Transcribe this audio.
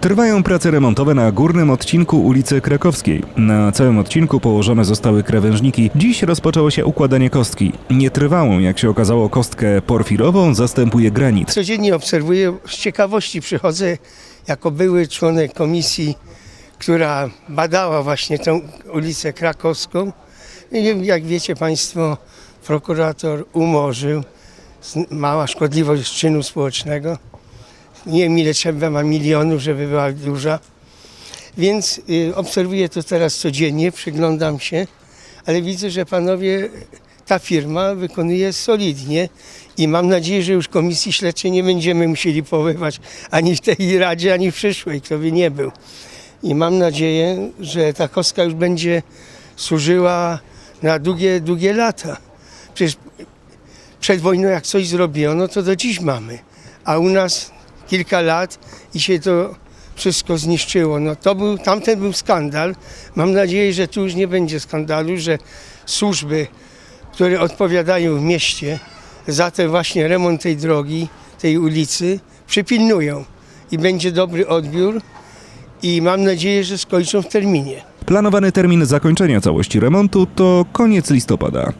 Trwają prace remontowe na górnym odcinku ulicy Krakowskiej. Na całym odcinku położone zostały krawężniki. Dziś rozpoczęło się układanie kostki. Nietrwałą, jak się okazało, kostkę porfirową zastępuje granit. Codziennie obserwuję, z ciekawości przychodzę jako były członek komisji, która badała właśnie tę ulicę krakowską. I jak wiecie Państwo, prokurator umorzył, mała szkodliwość czynu społecznego. Nie wiem ile trzeba ma milionów, żeby była duża. Więc y, obserwuję to teraz codziennie, przyglądam się, ale widzę, że panowie, ta firma wykonuje solidnie i mam nadzieję, że już komisji śledczej nie będziemy musieli powoływać ani w tej radzie, ani w przyszłej, kto by nie był. I mam nadzieję, że ta kostka już będzie służyła na długie, długie lata. Przecież przed wojną jak coś zrobiono, to do dziś mamy. A u nas kilka lat i się to wszystko zniszczyło. No to był, tamten był skandal. Mam nadzieję, że tu już nie będzie skandalu, że służby, które odpowiadają w mieście za ten właśnie remont tej drogi, tej ulicy, przypilnują i będzie dobry odbiór i mam nadzieję, że skończą w terminie. Planowany termin zakończenia całości remontu to koniec listopada.